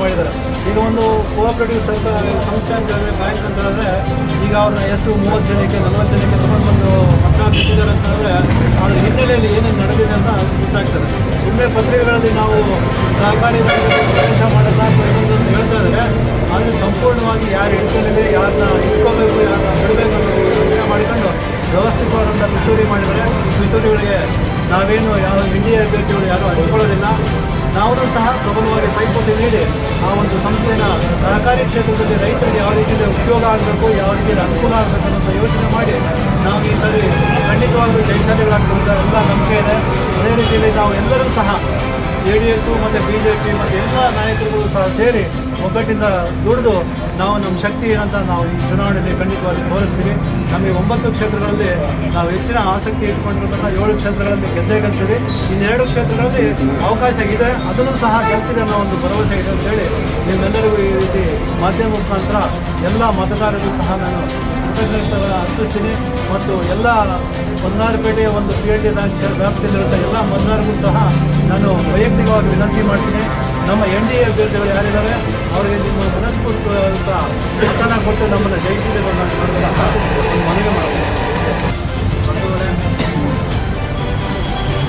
ಮಾಡಿದ್ದಾರೆ? ಈಗ ಒಂದು ಕೋಆಪರೇಟಿವ್ ಸರ್ಕಾರ ಸಂಸ್ಥೆ ಅಂತ ಹೇಳಿದ್ರೆ ಬ್ಯಾಂಕ್ ಅಂತ ಹೇಳಿದ್ರೆ ಈಗ ಅವ್ರನ್ನ ಎಷ್ಟು ಮೂವತ್ತು ಜನಕ್ಕೆ, ನಲವತ್ತು ಜನಕ್ಕೆ ತಗೊಂಡು ಬಂದು ಬಿಟ್ಟಿದ್ದಾರೆ ಅಂತ ಹೇಳಿದ್ರೆ ಅದ್ರ ಹಿನ್ನೆಲೆಯಲ್ಲಿ ಏನೇನು ನಡೆದಿದೆ ಅಂತ ಗೊತ್ತಾಗ್ತದೆ. ಸುಮ್ಮನೆ ಪತ್ರಿಕೆಗಳಲ್ಲಿ ನಾವು ಸಹಕಾರಿ ಪ್ರವೇಶ ಮಾಡೋದ ಇನ್ನೊಂದು ಅಂತ ಹೇಳ್ತಾ ಇದ್ದಾರೆ. ಆದರೆ ಸಂಪೂರ್ಣವಾಗಿ ಯಾರು ಹಿಡ್ಕೊಂಡಿದೆ ಯಾರನ್ನ ಇಟ್ಕೋಬೇಕು ಯಾರನ್ನ ಬಿಡಬೇಕು ಅನ್ನೋದು ಯೋಚನೆ ಮಾಡಿಕೊಂಡು ವ್ಯವಸ್ಥಿತವಾದಂಥ ಪಿತೂರಿ ಮಾಡಿದರೆ ಪಿತೂರಿಗಳಿಗೆ ನಾವೇನು ಯಾವ ಇಂಡಿಯಾ ಅಭ್ಯರ್ಥಿಗಳು, ಯಾರೂ ಸಹ ಪ್ರಬಲವಾಗಿ ಪೈಪೋಟಿ ನೀಡಿ ಆ ಒಂದು ಸಂಸ್ಥೆಯ ಸಹಕಾರಿ ಕ್ಷೇತ್ರದಲ್ಲಿ ರೈತರಿಗೆ ಯಾವ ರೀತಿಯಲ್ಲಿ ಉಪಯೋಗ ಆಗಬೇಕು, ಯಾವ ರೀತಿಯಲ್ಲಿ ಅನುಕೂಲ ಆಗಬೇಕು ಅನ್ನೋ ಯೋಚನೆ ಮಾಡಿ ನಾವು ಈ ಸರಿ ಖಂಡಿತವಾಗ್ಲೂ ಜೈಶಾಲಿಗಳಾಗ್ತಂತ ಎಲ್ಲ ನಂಬಿಕೆ ಇದೆ. ಅದೇ ರೀತಿಯಲ್ಲಿ ನಾವು ಎಲ್ಲರೂ ಸಹ ಜೆ ಡಿ ಎಸ್ ಮತ್ತು ಬಿ ಜೆ ಪಿ ಮತ್ತು ಎಲ್ಲ ನಾಯಕರುಗಳು ಸಹ ಸೇರಿ ಒಗ್ಗಟ್ಟಿಂದ ದುಡಿದು ನಾವು ನಮ್ಮ ಶಕ್ತಿ ಏನಂತ ನಾವು ಈ ಚುನಾವಣೆಯಲ್ಲಿ ಖಂಡಿತವಾಗಿ ತೋರಿಸ್ತೀವಿ. ನಮಗೆ ಒಂಬತ್ತು ಕ್ಷೇತ್ರಗಳಲ್ಲಿ ನಾವು ಹೆಚ್ಚಿನ ಆಸಕ್ತಿ ಇಟ್ಕೊಂಡಿರೋದನ್ನ ಏಳು ಕ್ಷೇತ್ರಗಳಲ್ಲಿ ಗೆದ್ದೇ ಗೆಲ್ತೀವಿ. ಇನ್ನೆರಡು ಕ್ಷೇತ್ರಗಳಲ್ಲಿ ಅವಕಾಶ ಇದೆ, ಅದನ್ನು ಸಹ ಗೆಲ್ತೀವಿ ಅನ್ನೋ ಒಂದು ಭರವಸೆ ಇದೆ ಅಂತೇಳಿ ನಿಮ್ಮೆಲ್ಲರಿಗೂ ಈ ರೀತಿ ಮಾಧ್ಯಮ ಮುಖಾಂತರ ಎಲ್ಲ ಮತದಾರರಿಗೂ ಸಹ ನಾನು ಕೃತಜ್ಞತೆಗಳ ಅರ್ಪಿಸ್ತೀನಿ. ಮತ್ತು ಎಲ್ಲ ಮನ್ನಾರಪೇಟೆಯ ಒಂದು ಪಿ ಎಚ್ ಡಿ ವ್ಯಾಪ್ತಿಯಲ್ಲಿರುವಂಥ ಎಲ್ಲ ಮನ್ನಾರಿಗೂ ಸಹ ನಾನು ವೈಯಕ್ತಿಕವಾಗಿ ವಿನಂತಿ ಮಾಡ್ತೀನಿ. ನಮ್ಮ ಎನ್ ಡಿ ಎ ಅಭ್ಯರ್ಥಿಗಳು ಯಾರಿದ್ದಾರೆ, ಅವರಿಗೆ ನಿಮ್ಮ ಮನಸ್ಫೂರ್ತಿಯಾದಂಥ ಮತನ ಕೊಟ್ಟು ನಮ್ಮನ್ನು ಜಯಿಸಿದೆ ಮನವಿ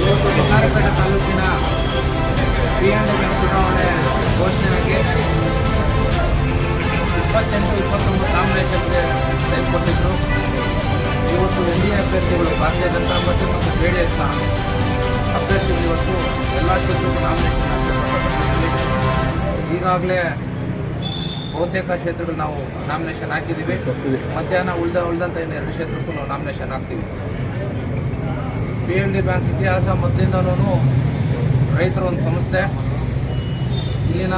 ಇವತ್ತು ಬಂಗಾರಪೇಟೆ ತಾಲೂಕಿನ ಪಿ ಎನ್ ಚುನಾವಣೆ ಘೋಷಣೆಗೆ ಇಪ್ಪತ್ತೆಂಟು, ಇಪ್ಪತ್ತೊಂಬತ್ತು ನಾಮಿನೇಷನ್ಗೆ ಟೈಮ್ ಕೊಟ್ಟಿದ್ದರು ಇವತ್ತು ಎನ್ ಡಿ ಎ ಅಭ್ಯರ್ಥಿಗಳು ಭಾರತೀಯ ಜನತಾ ಪಾರ್ಟಿ ಮತ್ತು ಜೆ ಡಿ ಎಸ್ನ ಈಗಾಗಲೇ ಬಹುತೇಕ ಕ್ಷೇತ್ರಗಳು ನಾವು ನಾಮಿನೇಷನ್ ಹಾಕಿದ್ದೀವಿ. ಮಧ್ಯಾಹ್ನ ಉಳ್ದ ಇನ್ನು ಎರಡು ಕ್ಷೇತ್ರಕ್ಕೂ ನಾವು ನಾಮಿನೇಷನ್ ಹಾಕ್ತೀವಿ. ಪಿ ಎಲ್ ಡಿ ಬ್ಯಾಂಕ್ ಇತಿಹಾಸ ಮೊದಲಿಂದನೂ ರೈತರ ಒಂದು ಸಂಸ್ಥೆ. ಇಲ್ಲಿನ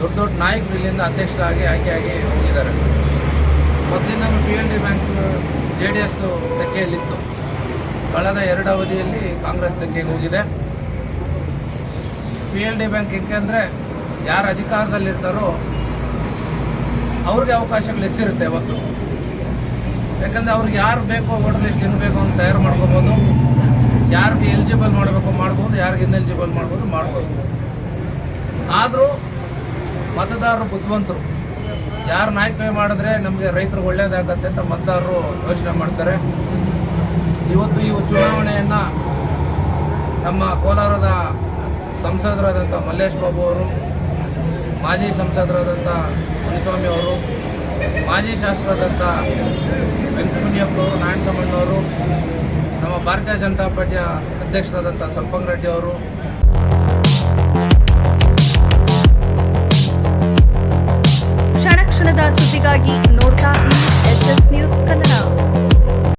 ದೊಡ್ಡ ದೊಡ್ಡ ನಾಯಕರು ಇಲ್ಲಿಂದ ಅಧ್ಯಕ್ಷರಾಗಿ ಆಯ್ಕೆಯಾಗಿ ಹೋಗಿದ್ದಾರೆ. ಮೊದಲಿಂದನೂ P L D bank J D S ತೆಕ್ಕೆಯಲ್ಲಿತ್ತು. ಕಳೆದ ಎರಡು ಅವಧಿಯಲ್ಲಿ ಕಾಂಗ್ರೆಸ್ ತೆಕ್ಕೆಗೆ ಹೋಗಿದೆ. ಪಿ ಎಲ್ ಡಿ ಬ್ಯಾಂಕ್ ಏಕೆಂದರೆ ಯಾರು ಅಧಿಕಾರದಲ್ಲಿರ್ತಾರೋ ಅವ್ರಿಗೆ ಅವಕಾಶಗಳು ಹೆಚ್ಚಿರುತ್ತೆ ಅವತ್ತು ಯಾಕಂದರೆ ಅವ್ರಿಗೆ ಯಾರು ಬೇಕೋ ವೋಟರ್ ಲಿಸ್ಟ್ ಏನು ಬೇಕೋ ಅಂತ ತಯಾರು ಮಾಡ್ಕೋಬೋದು. ಯಾರಿಗೆ ಎಲಿಜಿಬಲ್ ಮಾಡಬೇಕು ಮಾಡ್ಬೋದು, ಯಾರಿಗೆ ಇನ್ಎಲಿಜಿಬಲ್ ಮಾಡ್ಬೋದು ಮಾಡ್ಬೋದು. ಆದರೂ ಮತದಾರರು ಬುದ್ಧಿವಂತರು. ಯಾರು ನಾಯಕ ಮಾಡಿದ್ರೆ ನಮಗೆ ರೈತರು ಒಳ್ಳೇದಾಗತ್ತೆ ಅಂತ ಮತದಾರರು ಯೋಚನೆ ಮಾಡ್ತಾರೆ. ಇವತ್ತು ಈ ಚುನಾವಣೆಯನ್ನು ನಮ್ಮ ಕೋಲಾರದ ಸಂಸದರಾದಂಥ ಮಲ್ಲೇಶ್ ಬಾಬು ಅವರು, ಮಾಜಿ ಸಂಸದರಾದಂಥ ಮುನಿಸ್ವಾಮಿ ಅವರು, ಮಾಜಿ ಶಾಸಕರಾದಂಥ ವೆಂಕಟಮುನಿಯಪ್ಪನವರು ಸಮಣ್ಣವರು ನಮ್ಮ ಭಾರತೀಯ ಜನತಾ ಪಾರ್ಟಿಯ ಅಧ್ಯಕ್ಷರಾದಂಥ ಸಂಪಂಗ್ ರೆಡ್ಡಿ ಅವರು